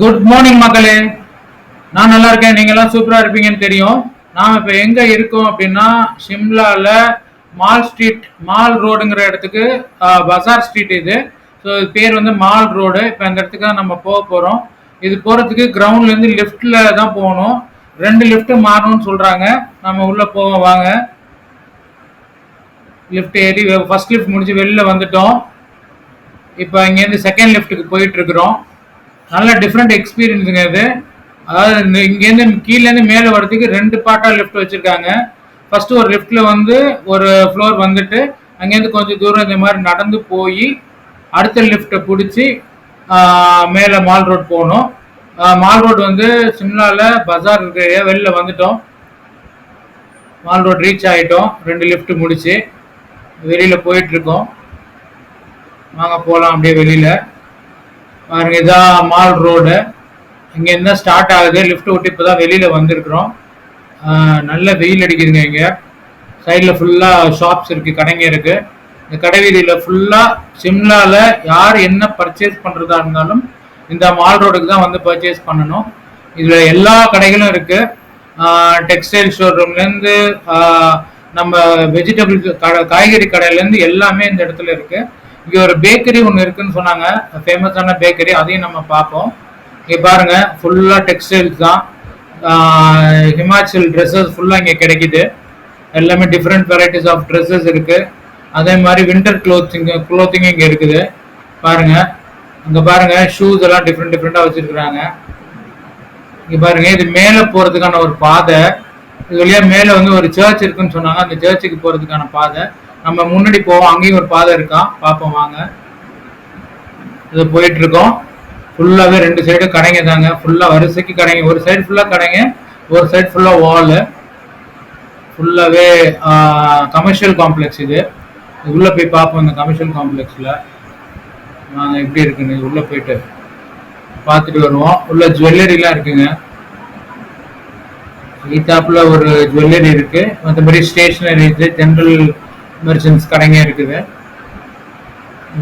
Good morning மக்களே. நான் நல்லா இருக்கேன். நீங்க எல்லாம் சூப்பரா இருப்பீங்கன்னு தெரியும். நாம இப்ப எங்க இருக்கோம் அப்படின்னா சிம்லால மால் ஸ்ட்ரீட் மால் ரோடுங்கிற இடத்துக்கு பசார் ஸ்ட்ரீட் இது. ஸோ இது பேர் வந்து மால் ரோடு இப்போ அந்த இடத்துக்கு தான் நம்ம போக போறோம். இது போறதுக்கு கிரவுண்ட்ல இருந்து தான் போகணும். ரெண்டு லெஃப்ட் மாறணும்னு சொல்றாங்க. நம்ம உள்ள போவோம் வாங்க. லிஃப்ட் ஏறி ஃபர்ஸ்ட் லிஃப்ட் முடிஞ்சு வெளில வந்துட்டோம். இப்போ இங்கேருந்து செகண்ட் லிஃப்ட்டுக்கு போயிட்டு இருக்கிறோம். நல்ல டிஃப்ரெண்ட் எக்ஸ்பீரியன்ஸுங்க இது. அதாவது இங்கேருந்து கீழேருந்து மேலே வரதுக்கு ரெண்டு பார்ட்டாக லிஃப்ட் வச்சுருக்காங்க. ஃபஸ்ட்டு ஒரு லிஃப்ட்டில் வந்து ஒரு ஃப்ளோர் வந்துட்டு அங்கேருந்து கொஞ்சம் தூரம் இந்த மாதிரி நடந்து போய் அடுத்த லிஃப்ட்டை பிடிச்சி மேலே மால் ரோட் போகணும். மால் ரோட் வந்து சிம்லாவில் பஜார் இருக்கிற வெளில வந்துட்டோம். மால் ரோட் ரீச் ஆகிட்டோம் ரெண்டு லிஃப்ட் முடிச்சு வெளியில் போயிட்டுருக்கோம். வாங்க போகலாம் அப்படியே வெளியில். பாருங்க இதான் மால் ரோடு இங்கே என்ன ஸ்டார்ட் ஆகுது? லிஃப்ட் விட்டு இப்போ தான் வெளியில் வந்திருக்கிறோம். நல்ல வெயில் அடிக்குதுங்க இங்கே. சைடில் ஃபுல்லாக ஷாப்ஸ் இருக்குது கடைங்க இருக்குது இந்த கடை வீதியில் ஃபுல்லாக சிம்லாவில் யார் என்ன பர்ச்சேஸ் பண்ணுறதா இருந்தாலும் இந்த மால் ரோடுக்கு தான் வந்து பர்ச்சேஸ் பண்ணணும். இதில் எல்லா கடைகளும் இருக்குது டெக்ஸ்டைல் ஷோரூம்லேருந்து நம்ம வெஜிடபிள் கடை காய்கறி கடையிலேருந்து எல்லாமே இந்த இடத்துல இருக்குது இங்கே ஒரு பேக்கரி ஒன்று இருக்குன்னு சொன்னாங்க. ஃபேமஸான பேக்கரி அதையும் நம்ம பார்ப்போம். இங்கே பாருங்க ஃபுல்லாக டெக்ஸ்டைல்ஸ் தான். ஹிமாச்சல் ட்ரெஸ்ஸஸ் ஃபுல்லாக இங்கே கிடைக்குது. எல்லாமே டிஃப்ரெண்ட் வெரைட்டிஸ் ஆஃப் ட்ரெஸ்ஸஸ் இருக்குது அதே மாதிரி வின்டர் க்ளோத்திங் க்ளோத்திங் இங்கே இருக்குது. பாருங்கள் இங்கே பாருங்க ஷூஸ் எல்லாம் டிஃப்ரெண்ட் டிஃப்ரெண்ட்டாக வச்சிருக்கிறாங்க. இங்கே பாருங்க இது மேலே போகிறதுக்கான ஒரு பாதை. இது வழியா மேலே வந்து ஒரு சர்ச் இருக்குன்னு சொன்னாங்க. அந்த சர்ச்சுக்கு போகிறதுக்கான பாதை. நம்ம முன்னாடி போவோம் அங்கேயும் ஒரு பாதை இருக்கான் பார்ப்போம் வாங்க. இது போயிட்டு இருக்கோம் ஃபுல்லாகவே ரெண்டு சைடு கடைங்க தாங்க. ஃபுல்லாக வரிசைக்கு கடைங்க. ஒரு சைடு ஃபுல்லாக கடைங்க ஒரு சைடு ஃபுல்லாக வாலு ஃபுல்லாகவே கமர்ஷியல் காம்ப்ளெக்ஸ் இது. உள்ளே போய் பார்ப்போம் இந்த கமர்ஷியல் காம்ப்ளெக்ஸில் நாங்கள் எப்படி இருக்குன்னு உள்ளே போயிட்டு பார்த்துட்டு வருவோம். உள்ள ஜுவல்லரிலாம் இருக்குங்க. ஈத்தாப்பில் ஒரு ஜுவல்லரி இருக்குது மற்றபடி ஸ்டேஷ்னரி இது ஜென்ரல் மெர்ச்சன்ஸ் கடைங்க இருக்குது.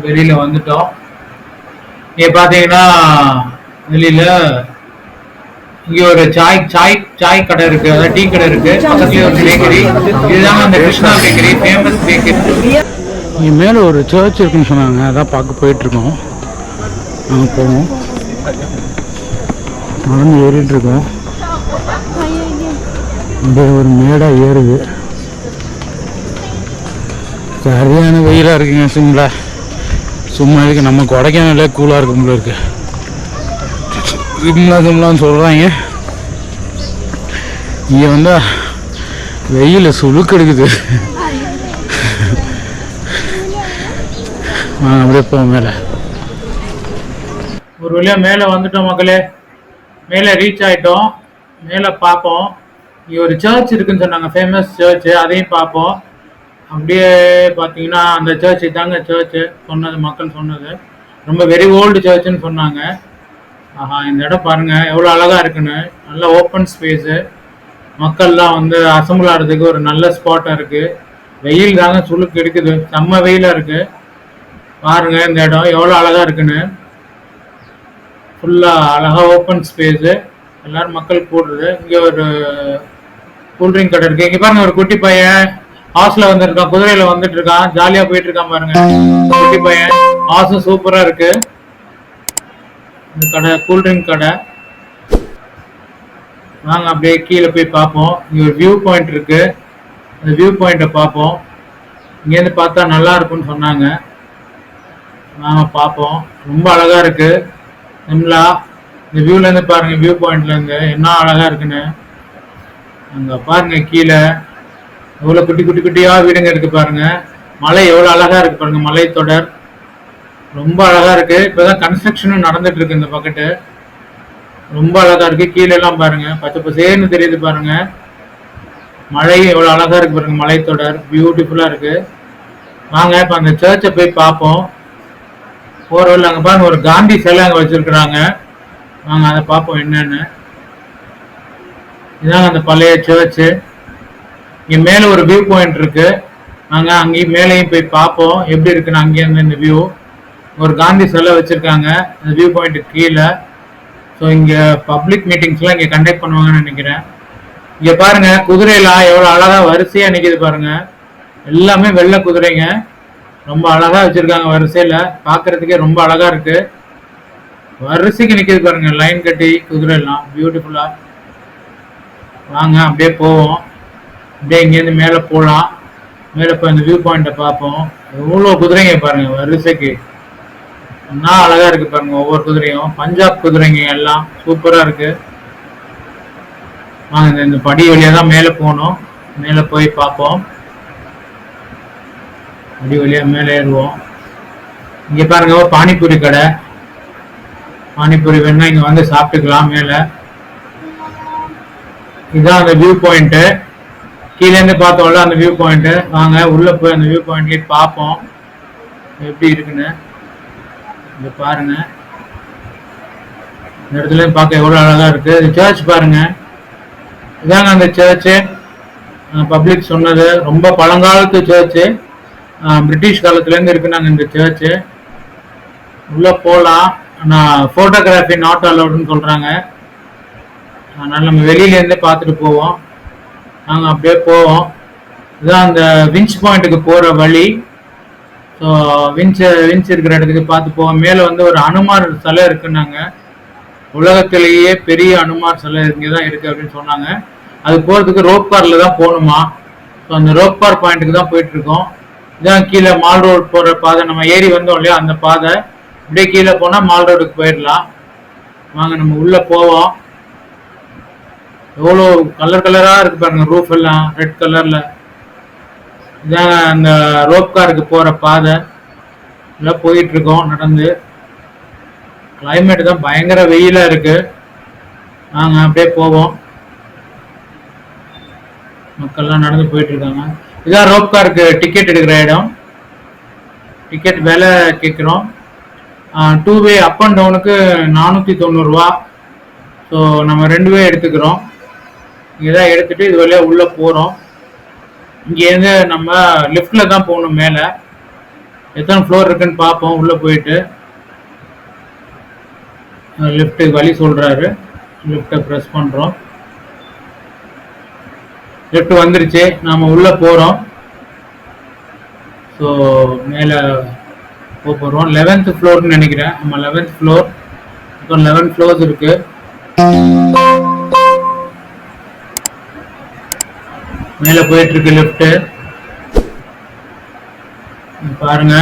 வெளியில வந்துட்டோம். இங்க பாத்தீங்கன்னா வெளியில இங்க ஒரு சாய் சாய் சாய் கடை இருக்கு. அதாவது டீ கடை இருக்கு. பக்கத்துலயே ஒரு பேக்கரி இதுதாங்க அந்த கிருஷ்ணா பேக்கரி ஃபேமஸ் பேக்கரி இங்கே மேலே ஒரு சர்ச் இருக்குன்னு சொன்னாங்க. அதான் பார்க்க போயிட்டுருக்கோம் நாங்கள் போவோம். நடந்து ஏறிட்டு இருக்கோம். அப்படியே ஒரு மேடாக ஏறுது. சரியான வெயிலாக இருக்குங்க சிம்லா. சும்மா இருக்கு. நம்ம கொடைக்கானலே கூலாக இருக்கும் போல இருக்கு. சிம்லா சிம்லான்னு சொல்கிறாங்க இங்கே வந்தால் வெயில் சுழுக்கெடுக்குது அப்படியே போ மேலே. ஒரு வழியாக மேலே வந்துட்டோம் மக்களே. மேலே ரீச் ஆகிட்டோம் மேலே பார்ப்போம். இங்கே ஒரு சர்ச் இருக்குன்னு சொன்னாங்க. ஃபேமஸ் சர்ச் அதையும் பார்ப்போம். அப்படியே பார்த்தீங்கன்னா அந்த சர்ச் தாங்க சர்ச் சொன்னது மக்கள் சொன்னது. ரொம்ப வெரி ஓல்டு சர்ச்சுன்னு சொன்னாங்க. ஆஹா இந்த இடம் பாருங்க எவ்வளோ அழகா இருக்குன்னு. நல்ல ஓப்பன் ஸ்பேஸு மக்கள்லாம் வந்து அசம்பிள் ஆடுறதுக்கு ஒரு நல்ல ஸ்பாட்டாக இருக்கு. வெயில் தாங்க சுளுக்கு எடுக்குது. செம்ம வெயிலாக இருக்கு. பாருங்க இந்த இடம் எவ்வளோ அழகா இருக்குன்னு. ஃபுல்லாக அழகாக ஓப்பன் ஸ்பேஸு எல்லாரும் மக்கள் கூடுறது. இங்கே ஒரு கூல்ட்ரிங்க் கடை இருக்கு. இங்கே பாருங்க ஒரு குட்டி பையன். ஹாஸ்ல வந்திருக்கான் குதிரையில வந்துட்டு இருக்கான் ஜாலியா போயிட்டு இருக்கான் பாருங்க. குட்டி பையன் ஹாஸும் சூப்பரா இருக்கு. இந்த கடை கூல்ட்ரிங்க் கடை. நாங்க அப்படியே கீழே போய் பார்ப்போம். இங்க ஒரு வியூ பாயிண்ட் இருக்கு. அந்த வியூ பாயிண்ட்டை பார்ப்போம். இங்கேருந்து பார்த்தா நல்லா இருக்கும்னு சொன்னாங்க. நாம பார்ப்போம். ரொம்ப அழகா இருக்கு. சிம்லா இந்த வியூல இருந்து பாருங்க வியூ பாயிண்ட்ல இருந்து. என்ன அழகா இருக்குன்னு. அங்க பாருங்க கீழே. எவ்வளோ குட்டி குட்டி குட்டியா வீடுங்க இருக்கு பாருங்க. மலை எவ்வளவு அழகா இருக்கு பாருங்க மலை தொடர். ரொம்ப அழகா இருக்கு. இப்பதான் கன்ஸ்ட்ரக்ஷனும் நடந்துட்டு இருக்கு இந்த பக்கத்து. ரொம்ப அழகா இருக்கு. கீழே எல்லாம் பாருங்க. பச்சை பசேன்னு தெரியுது பாருங்க. மழை எவ்வளவு அழகா இருக்கு பாருங்க மலை தொடர். பியூட்டிஃபுல்லா இருக்கு. வாங்க இப்ப அந்த சர்ச்சை போய் பார்ப்போம். போற வழியில அங்க பாருங்க ஒரு காந்தி சிலை அங்க வச்சிருக்கிறாங்க. வாங்க அதை பார்ப்போம் என்னன்னு. இதாங்க அந்த பழைய சர்ச்சு இங்க மேல ஒரு வியூ பாயிண்ட் இருக்கு. நாங்க அங்கேயும் மேலேயும் போய் பார்ப்போம். எப்படி இருக்குன்னு அங்கேருந்து இந்த வியூ ஒரு காந்தி சிலை வச்சிருக்காங்க. அந்த வியூ பாயிண்ட் கீழே. ஸோ இங்கே பப்ளிக் மீட்டிங்ஸ்லாம் இங்கே கண்டக்ட் பண்ணுவாங்கன்னு நினைக்கிறேன். இங்கே பாருங்க குதிரையெல்லாம் எவ்வளோ அழகா வரிசையாக நிற்கிது பாருங்க. எல்லாமே வெள்ளை குதிரைங்க. ரொம்ப அழகா வச்சிருக்காங்க வரிசையில். பார்க்கறதுக்கே ரொம்ப அழகா இருக்கு. வரிசைக்கு நிற்கிது பாருங்க லைன் கட்டி குதிரை எல்லாம் பியூட்டிஃபுல்லாக வாங்க அப்படியே போவோம். அப்படியே இங்கேருந்து மேலே போகலாம். மேலே போய் அந்த வியூ பாயிண்ட்டை பார்ப்போம். எவ்வளோ குதிரைங்க பாருங்கள் வரிசைக்கு. என்ன அழகாக இருக்குது பாருங்கள் ஒவ்வொரு குதிரையும். பஞ்சாப் குதிரைங்க எல்லாம் சூப்பராக இருக்குது நாங்கள் இந்த- இந்த படி வழியா தான் மேலே போகணும். மேலே போய் பார்ப்போம். படி வழியாக மேலே ஏறுவோம். இங்கே பாருங்க பானிபூரி கடை. பானிபூரி வேணா இங்கே வந்து சாப்பிட்டுக்கலாம் மேலே. இதுதான் அந்த வியூ பாயிண்ட்டு கீழே இருந்து பார்த்தோம்ல அந்த வியூ பாயிண்ட் வாங்க உள்ள போய் அந்த வியூ பாயிண்ட்லயே பார்ப்போம். எப்படி இருக்குன்னு. இங்க பாருங்க. இந்த இடத்துல பார்க்க எவ்வளவு அழகா இருக்கு. இது சர்ச் பாருங்க. இதாங்க அந்த சர்ச்சு பப்ளிக் சொன்னது. ரொம்ப பழங்காலத்து சர்ச்சு பிரிட்டிஷ் காலத்துல இருந்து இருக்கு நாங்க இந்த சர்ச்சு உள்ள போகலாம் ஆனால் ஃபோட்டோகிராஃபி நாட் அலவுடுன்னு சொல்றாங்க. அதனால நம்ம வெளியில இருந்தே பார்த்துட்டு போவோம். நாங்கள் அப்படியே போவோம். இதுதான் அந்த விஞ்ச் பாயிண்ட்டுக்கு போகிற வழி. ஸோ விஞ்ச் விஞ்ச் இருக்கிற இடத்துக்கு பார்த்து போவோம். மேலே வந்து ஒரு அனுமார் சிலை இருக்குன்னாங்க உலகத்திலேயே பெரிய அனுமார் சிலை இங்கே தான் இருக்குது அப்படின்னு சொன்னாங்க. அது போகிறதுக்கு ரோப் காரில் தான் போகணுமா? ஸோ அந்த ரோப் கார் பாயிண்ட்டுக்கு தான் போயிட்டுருக்கோம் இதான் கீழே மால் ரோடு போகிற பாதை. நம்ம ஏறி வந்தோம் இல்லையா அந்த பாதை. அப்படியே கீழே போனால் மால் ரோடுக்கு போயிடலாம். வாங்க நம்ம உள்ளே போவோம். எவ்வளோ கலர் கலராக இருக்கு பாருங்க ரூஃப் எல்லாம் ரெட் கலரில் இதான் அந்த ரோப் காருக்கு போகிற பாதை. எல்லாம் போயிட்டுருக்கோம் நடந்து. கிளைமேட் தான் பயங்கர வெயிலாக இருக்கு. நாங்கள் அப்படியே போவோம். மக்கள்லாம் நடந்து போயிட்டுருக்காங்க இதான் ரோப் காருக்கு டிக்கெட் எடுக்கிற இடம். டிக்கெட் விலை கேட்குறோம். டூ வே அப் அண்ட் டவுனுக்கு நானூற்றி தொண்ணூறுரூவா ஸோ நம்ம ரெண்டு வே எடுத்துக்கிறோம். இங்கே தான் எடுத்துட்டு இது வழியாக உள்ளே போகிறோம் இங்கேருந்து நம்ம லிஃப்ட்டில் தான் போகணும் மேலே. எத்தனை ஃப்ளோர் இருக்குன்னு பார்ப்போம் உள்ளே போயிட்டு. லிஃப்ட்டுக்கு வழி சொல்கிறாரு லெஃப்ட்டை ப்ரெஸ் பண்ணுறோம் லிஃப்ட் வந்துருச்சு. நாம் உள்ளே போகிறோம் ஸோ மேலே போக போகிறோம் லெவன்த் ஃப்ளோர்னு நினைக்கிறேன். நம்ம லெவன்த் ஃப்ளோர் இப்போ லெவன் ஃப்ளோர்ஸ் இருக்குது மேலே போயிட்டு இருக்கு லிஃப்ட்டு பாருங்க.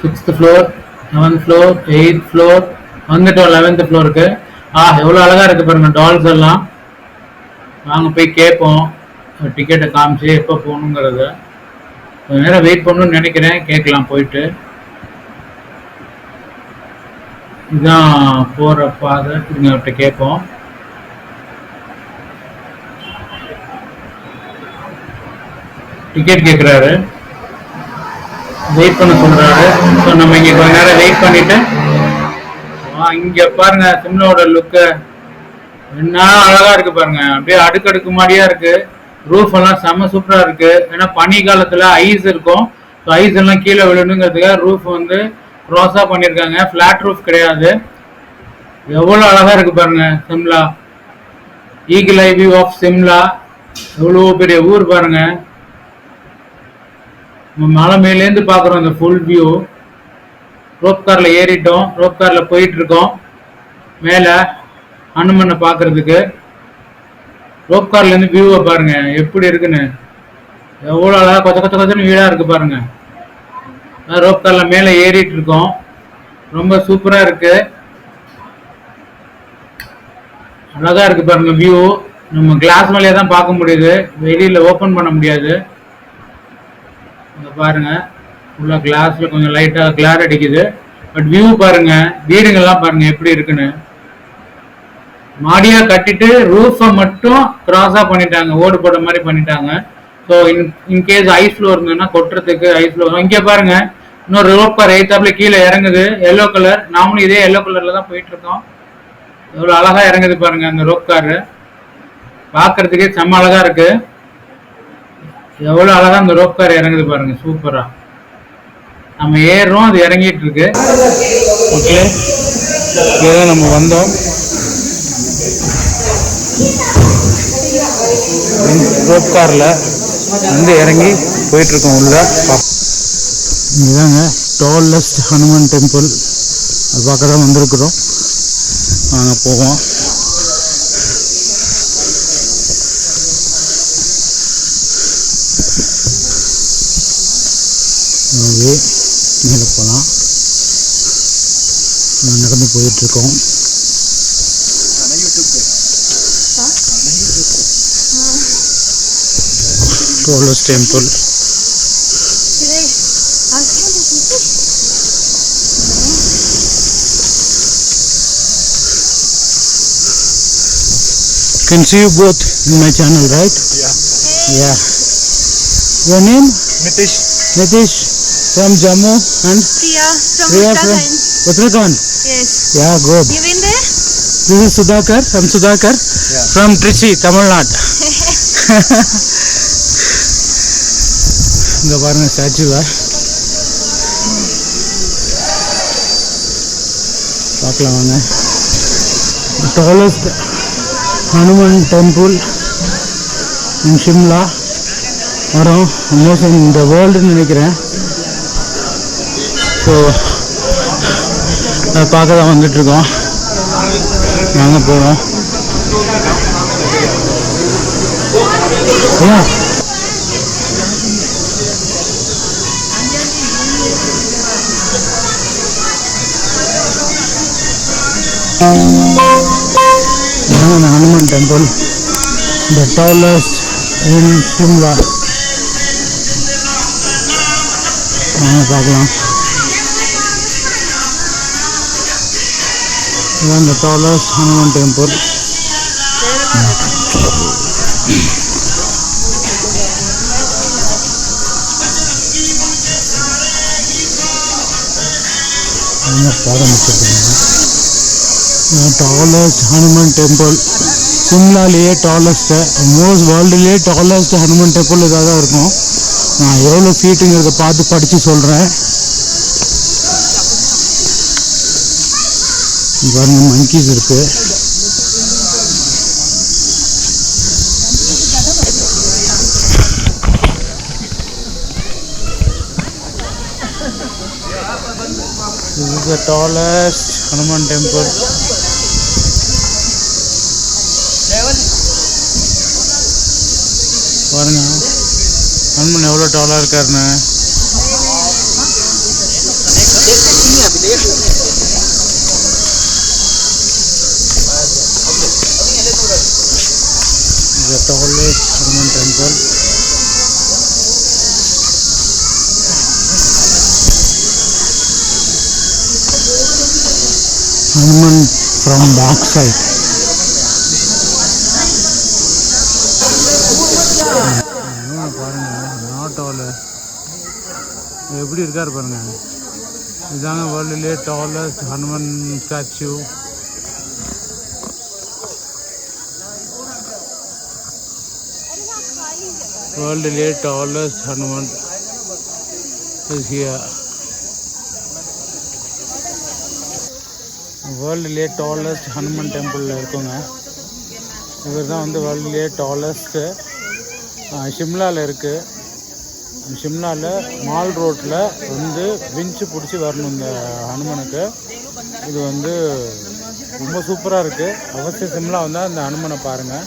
Sixth floor seventh floor eighth floor வந்துட்டோம் லெவன்த் ஃப்ளோருக்கு ஆ எவ்வளோ அழகா இருக்குது பாருங்க டால்ஸ் எல்லாம். நாங்கள் போய் கேட்போம். டிக்கெட்டை காமிச்சு எப்போ போகணுங்கிறத. கொஞ்ச நேரம் வெயிட் பண்ணணும்னு நினைக்கிறேன். கேட்கலாம் போயிட்டு. இதுதான் போகிற பாதை. நீங்கள் அவர்கிட்ட கேட்போம். டிக்கெட் கேட்குறாரு வெயிட் பண்ண சொல்கிறாரு ஸோ நம்ம இங்கே கொஞ்ச நேரம் வெயிட் பண்ணிவிட்டு ஆ, இங்கே பாருங்க சிம்லாவோட லுக்கு என்ன அழகாக இருக்குது பாருங்க. அப்படியே அடுக்கடுக்கு மாதிரியா இருக்குது ரூஃப் எல்லாம் செம்ம சூப்பராக இருக்குது ஏன்னா பனி காலத்தில் ஐஸ் இருக்கும். ஸோ ஐஸ் எல்லாம் கீழே விழணுங்கிறதுக்காக ரூஃப் வந்து க்ராஸாக பண்ணியிருக்காங்க ஃப்ளாட் ரூஃப் கிடையாது. எவ்வளோ அழகாக இருக்குது பாருங்க Shimla. Eagle eye view of Shimla. எவ்வளோ பெரிய ஊர் பாருங்கள் மலை மேலேருந்து பார்க்குறோம் இந்த ஃபுல் வியூ ரோப் காரில் ஏறிட்டோம். ரோப் காரில் போயிட்டுருக்கோம். மேலே அனுமனை பார்க்கறதுக்கு. ரோப் கார்லேருந்து வியூவை பாருங்கள் எப்படி இருக்குன்னு. எவ்வளோ அழகாக கொத்த கொத்த கொத்தன்னு வீடாக இருக்குது பாருங்கள் ரோப் காரில் மேலே ஏறிட்டு இருக்கோம் ரொம்ப சூப்பராக இருக்குது அழகாக இருக்குது பாருங்கள் வியூ நம்ம கிளாஸ் மேலேயே தான் பார்க்க முடியுது. வெளியில ஓப்பன் பண்ண முடியாது. இங்க பாருங்க. உள்ள கிளாஸ்ல கொஞ்சம் லைட்டா கிளார் அடிக்குது. பட் வியூ பாருங்க. வீடுங்கள்லாம் பாருங்க எப்படி இருக்குன்னு. மாடியா கட்டிட்டு ரூஃபை மட்டும் கிராஸா பண்ணிட்டாங்க. ஓடு போட மாதிரி பண்ணிட்டாங்க. So in in case ice floor இருந்ததுன்னா கொட்டுறதுக்கு ஐஸ் ஃப்ளோர் இங்கே பாருங்க. இன்னொரு ரோப் கார் கீழே இறங்குது. எல்லோ கலர் நாமளும் இதே எல்லோ கலர்ல தான் போயிட்டு இருக்கோம் எவ்வளோ அழகா இறங்குது பாருங்க அந்த ரோப் காரு பார்க்கறதுக்கே செம்ம அழகா இருக்குது எவ்வளோ அழகாக அந்த ரோப் கார் இறங்குது பாருங்க சூப்பராக நம்ம ஏறுறோம் அது இறங்கிட்டு இருக்கு. ஓகே இதான் நம்ம வந்தோம். ரோப் காரில் வந்து இறங்கி போயிட்டுருக்கோம் உள்ள. இதுதாங்க டோல்லஸ்ட் ஹனுமான் டெம்பிள் அது பார்க்க தான் வந்திருக்கிறோம். நாங்கள் போவோம். ஓகே மேலே போகலாம் நடந்து போயிட்டுருக்கோம் tallest temple Can see you both in my channel, right? Yeah. Yeah. Your name? Nitish, Nitish From Jammu and Priya from Priya from Uttarakhand. Uttarakhand. Yes. Yeah, good. You been there? This is Sudhakar. I'm Sudhakar Yeah. from Trichy, Tamil Nadu. இங்க பாருங்க ஸ்டாச்சுவை பார்க்கலாம் வாங்க tallest Hanuman temple in Shimla வரும் almost இந்த வேர்ல்டுன்னு நினைக்கிறேன் so அதை பார்க்க தான் வந்துட்டுருக்கோம். நாங்கள் போகிறோம் Hanuman temple the tallest in Shimla பார்க்கலாம். இதுதான் இந்த டாலஸ்ட் ஹனுமன் டெம்பிள். ஆரம்பிச்சிருக்காங்க டாலஸ்ட் ஹனுமன் டெம்பிள். சிம்லாலேயே டாலஸ்ட்டு மோஸ்ட் வேர்ல்டுலேயே டாலஸ்ட் ஹனுமன் டெம்பிள் இதாக தான் இருக்கும். நான் எவ்வளோ ஃபீட்டுங்கிறத பார்த்து படித்து சொல்கிறேன் பாருங்க மங்கீஸ் இருக்கு. This is the tallest Hanuman temple. பாருங்க ஹனுமன் எவ்வளோ டாலாக இருக்காருன்னு. The tallest Hanuman temple. Hanuman from backside. ஹனுமனை பாருங்க நாட்டோவில் எப்படி இருக்காரு பாருங்க இதாங்க வேர்ல்டுலேயே டாலஸ்ட் ஹனுமன் ஸ்டாச்சு வேர்ல்டுலே டாலஸ்ட் ஹனுமன் is வேர்ல்டுலே வேர்ல்டுலேயே டாலஸ்ட் ஹனுமன் டெம்பிளில் இருக்குங்க இவர் தான் வந்து வேர்ல்டுலே டாலஸ்ட்டு ஷிம்லாவில் இருக்குது ஷிம்லாவில் மால் ரோட்டில் வந்து விஞ்சு பிடிச்சி வரணும் இந்த ஹனுமனுக்கு இது வந்து ரொம்ப சூப்பராக இருக்குது அவசியம் சிம்லா வந்தால் இந்த ஹனுமனை பாருங்கள்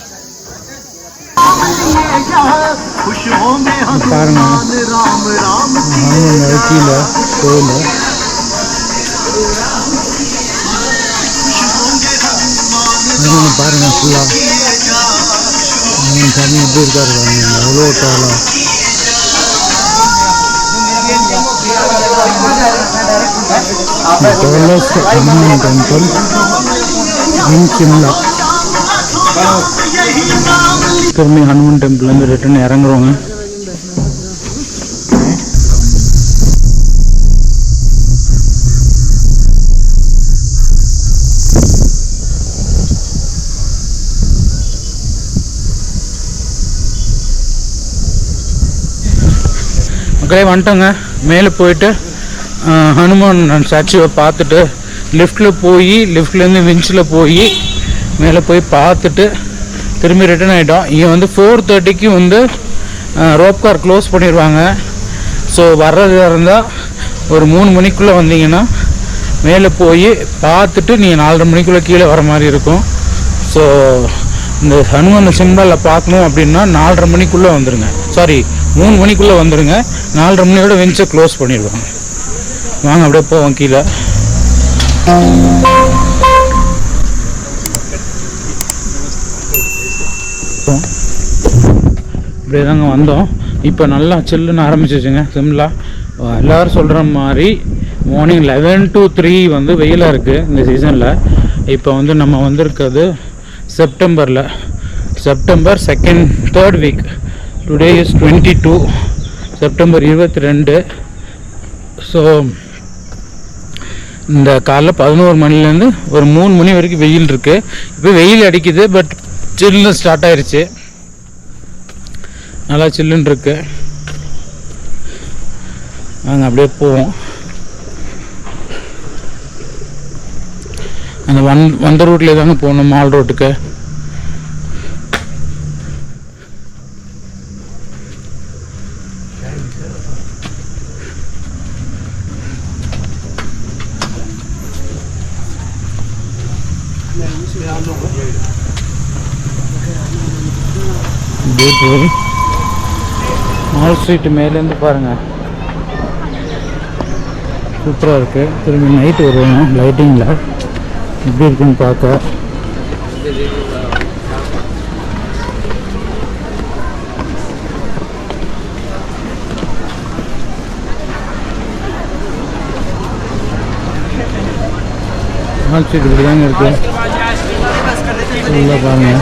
பாருங்க ஹனுமன் கீழே கோயில் ஹனுமன் பாருங்க ஃபுல்லாக ஹனுமன் சாமி எப்படி இருக்காரு பாருங்க எவ்வளோ டாலாக tallest Hanuman temple in Shimla. திரும்பி ஹனுமன் டெம்பிள்லேருந்து ரிட்டர்ன் இறங்குறோங்க மக்களே வந்துட்டோங்க. மேலே போயிட்டு ஹனுமான் ஸ்டாச்சுவை பார்த்துட்டு லிஃப்ட்டில் போய் லிஃப்ட்லேருந்து விஞ்சில் போய் மேலே போய் பார்த்துட்டு திரும்பி ரிட்டர்ன் ஆகிட்டோம் இங்கே வந்து ஃபோர் தேர்ட்டிக்கு வந்து ரோப் கார் க்ளோஸ் பண்ணிடுவாங்க ஸோ வர்றதாக இருந்தால் ஒரு மூணு மணிக்குள்ளே வந்தீங்கன்னா மேலே போய் பார்த்துட்டு நீங்கள் நாலரை மணிக்குள்ளே கீழே வர மாதிரி இருக்கும். ஸோ இந்த ஹனுமன் சிம்பிளில் பார்க்கணும் அப்படின்னா நாலரை மணிக்குள்ளே வந்துடுங்க சாரி மூணு மணிக்குள்ளே வந்துடுங்க நாலரை மணியோட வெஞ்சை க்ளோஸ் பண்ணிடுவாங்க. வாங்க அப்படியே போவோம் கீழே. அப்படியே தாங்க வந்தோம். இப்போ நல்லா சில்லுன்னு ஆரம்பிச்சிச்சுங்க. சிம்லா எல்லோரும் சொல்கிற மாதிரி மார்னிங் லெவன் டு த்ரீ வந்து வெயிலாக இருக்குது இந்த சீசனில் இப்போ வந்து நம்ம வந்திருக்கிறது செப்டம்பரில். September second third week today is twenty two September இருபத்தி ரெண்டு ஸோ இந்த காலைல பதினோரு மணிலேருந்து ஒரு மூணு மணி வரைக்கும் வெயில் இருக்குது இப்போ வெயில் அடிக்குது பட் சில்லு ஸ்டார்ட் ஆயிடுச்சு நல்லா சில்லுன்னு இருக்கு. நாங்கள் அப்படியே போவோம். அந்த வந் வந்த ரூட்லேயே தாங்க போகணும் மால் ரோட்டுக்கு. அப்படியே போய் மால் ஸ்ட்ரீட் மேலேருந்து பாருங்கள் சூப்பராக இருக்குது திரும்பி நைட்டு வருவோம் லைட்டிங்கில் எப்படி இருக்குன்னு பார்க்க. மால் ஸ்ட்ரீட் இப்படி தாங்க இருக்குது ஃபுல்லாக பாருங்கள்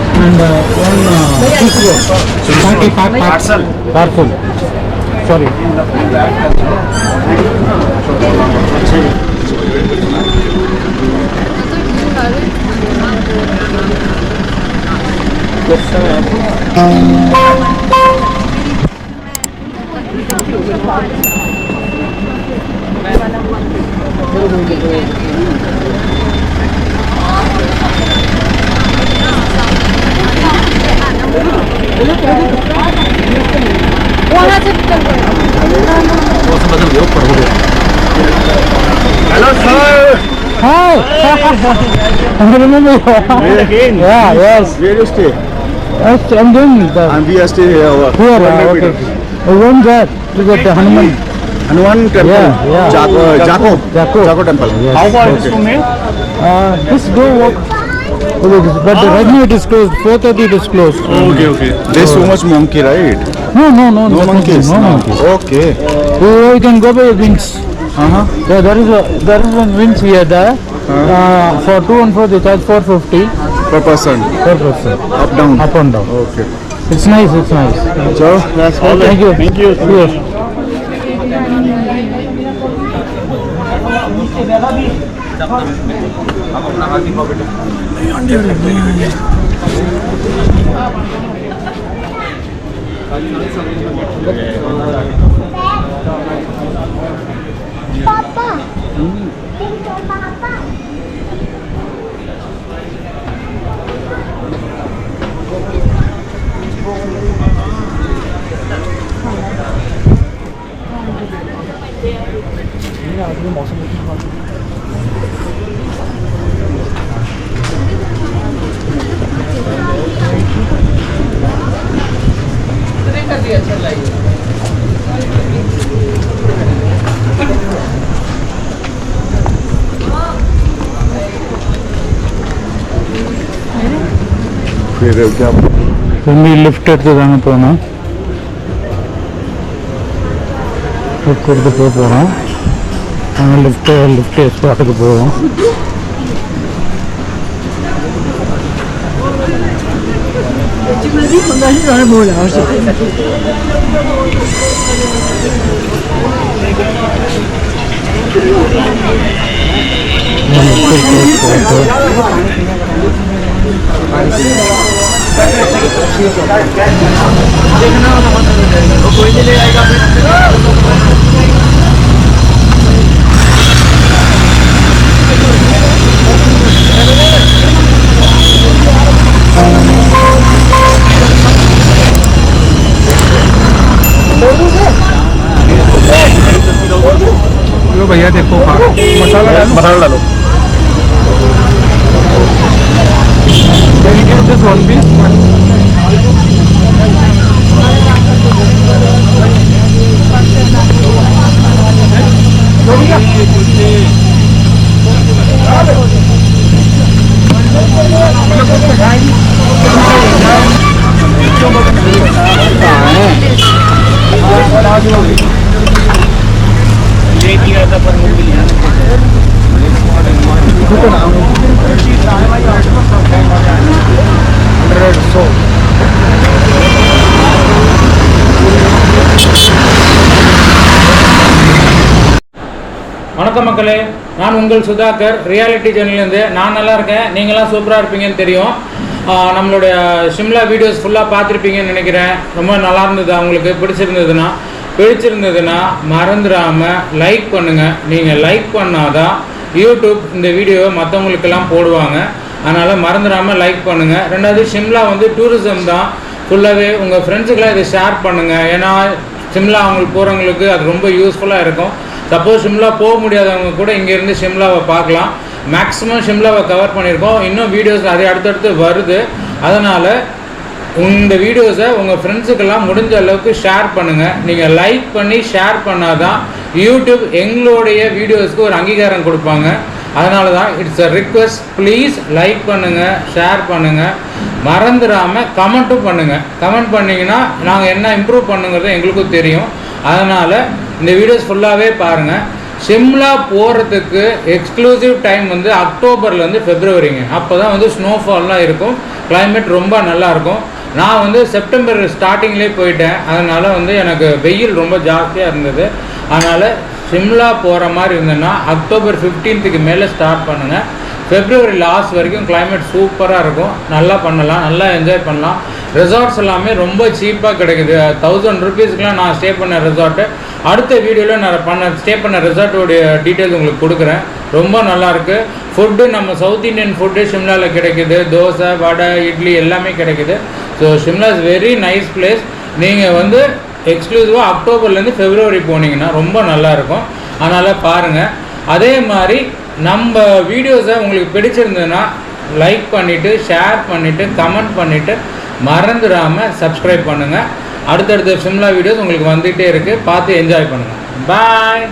and uh, one uh, party pack, parcel. Parcel. Sorry. Yes, sir. Hi. I remember you. Again? Yeah, yes. Where you stay? Yes, I'm doing the And we are stay here. Here. Uh, okay. I went there to get the Hanuman. Hanuman temple. Yeah, yeah. Jaco, uh, Jaco. Jaco. Temple. Yes. How far Okay. is from here? Uh, just go walk. But the revenue it is closed. 4:30 it is. Okay, okay. There's so much monkey, right? No, no, no. No monkeys. No monkeys. Okay. oh you can go by your wings. Uh-huh. Yeah, there is a, there is one wings here there. Uh, for two and four they charge 450 per person. Per person. Up down. Up and down. Okay. It's nice. It's nice. So that's all. Thank you. Thank you. Thank you. Thank you. Papa. Think of Papa. Yeah, I didn't want to தம்பி lift எடுத்து தாங்க போகணும் lift எடுத்து போக போகிறோம் நாங்கள் lift lift பார்த்துட்டு போவோம் 你从那时候就无聊死。嗯，对对对对。मसाला डालो। मसाला डालो। वन पीस வணக்கம் மக்களே. நான் உங்கள் சுதாகர் ரியாலிட்டி சேனல்லேருந்து நான் நல்லா இருக்கேன். நீங்களாம் சூப்பராக இருப்பீங்கன்னு தெரியும். நம்மளுடைய ஷிம்லா வீடியோஸ் ஃபுல்லாக பார்த்துருப்பீங்கன்னு நினைக்கிறேன். ரொம்ப நல்லா இருந்தது. அவங்களுக்கு பிடிச்சிருந்ததுன்னா பிடிச்சிருந்ததுன்னா மறந்துடாமல் லைக் பண்ணுங்கள் நீங்கள் லைக் பண்ணாதான் யூடியூப் இந்த வீடியோவை மற்றவங்களுக்கெல்லாம் போடுவாங்க. அதனால் மறந்துடாமல் லைக் பண்ணுங்கள் ரெண்டாவது ஷிம்லா வந்து டூரிசம் தான். ஃபுல்லாகவே உங்கள் ஃப்ரெண்ட்ஸுக்கெல்லாம் இதை ஷேர் பண்ணுங்கள் ஏன்னா சிம்லா அவங்களுக்கு போகிறவங்களுக்கு அது ரொம்ப யூஸ்ஃபுல்லாக இருக்கும். சப்போஸ் சிம்லா போக முடியாதவங்க கூட இங்கேருந்து சிம்லாவை பார்க்கலாம். மேக்ஸிமம் சிம்லாவை கவர் பண்ணியிருக்கோம். இன்னும் வீடியோஸ் அது அடுத்தடுத்து வருது. அதனால் இந்த வீடியோஸை உங்கள் ஃப்ரெண்ட்ஸுக்கெல்லாம் முடிஞ்ச அளவுக்கு ஷேர் பண்ணுங்கள் நீங்கள் லைக் பண்ணி ஷேர் பண்ணால் தான் யூடியூப் எங்களுடைய வீடியோஸ்க்கு ஒரு அங்கீகாரம் கொடுப்பாங்க. அதனால தான் it's a request please like பண்ணுங்கள் ஷேர் பண்ணுங்கள் மறந்துடாமல் கமெண்ட்டும் பண்ணுங்கள் கமெண்ட் பண்ணிங்கன்னா நாங்கள் என்ன இம்ப்ரூவ் பண்ணுங்கிறது எங்களுக்கும் தெரியும். அதனால் இந்த வீடியோஸ் ஃபுல்லாகவே பாருங்கள் சிம்லா போகிறதுக்கு எக்ஸ்க்ளூசிவ் டைம் வந்து அக்டோபர்லேருந்து ஃபெப்ரவரிங்க அப்போ தான் வந்து ஸ்னோஃபால்லாம் இருக்கும். கிளைமேட் ரொம்ப நல்லாயிருக்கும் நான் வந்து செப்டம்பர் ஸ்டார்டிங்லேயே போயிட்டேன். அதனால் வந்து எனக்கு வெயில் ரொம்ப ஜாஸ்தியாக இருந்தது. அதனால் சிம்லா போகிற மாதிரி இருந்ததுன்னா அக்டோபர் ஃபிஃப்டீன்த்துக்கு மேலே ஸ்டார்ட் பண்ணுங்கள் ஃபெப்ரவரி லாஸ்ட் வரைக்கும் கிளைமேட் சூப்பராக இருக்கும். நல்லா பண்ணலாம் நல்லா என்ஜாய் பண்ணலாம். ரெசார்ட்ஸ் எல்லாமே ரொம்ப சீப்பாக கிடைக்குது. தௌசண்ட் ருபீஸ்க்குலாம் நான் ஸ்டே பண்ண ரெசார்ட்டு அடுத்த வீடியோவில் நான் பண்ண ஸ்டே பண்ண ரெசார்ட்டோடைய டீட்டெயில்ஸ் உங்களுக்கு கொடுக்குறேன். ரொம்ப நல்லாயிருக்கு ஃபுட்டு நம்ம சவுத் இந்தியன் ஃபுட்டு ஷிம்லாவில் கிடைக்குது. தோசை வடை இட்லி எல்லாமே கிடைக்குது. So Shimla is very nice place நீங்கள் வந்து எக்ஸ்க்ளூசிவாக அக்டோபர்லேருந்து ஃபெப்ரவரி போனீங்கன்னா ரொம்ப நல்லா இருக்கும். அதனால் பாருங்கள் அதே மாதிரி நம்ம வீடியோஸை உங்களுக்கு பிடிச்சிருந்ததுன்னா லைக் பண்ணிவிட்டு ஷேர் பண்ணிவிட்டு கமெண்ட் பண்ணிவிட்டு மறந்துடாமல் சப்ஸ்கிரைப் பண்ணுங்கள் அடுத்தடுத்த சிம்லா வீடியோஸ் உங்களுக்கு வந்துகிட்டே இருக்குது பார்த்து என்ஜாய் பண்ணுங்கள் பாய்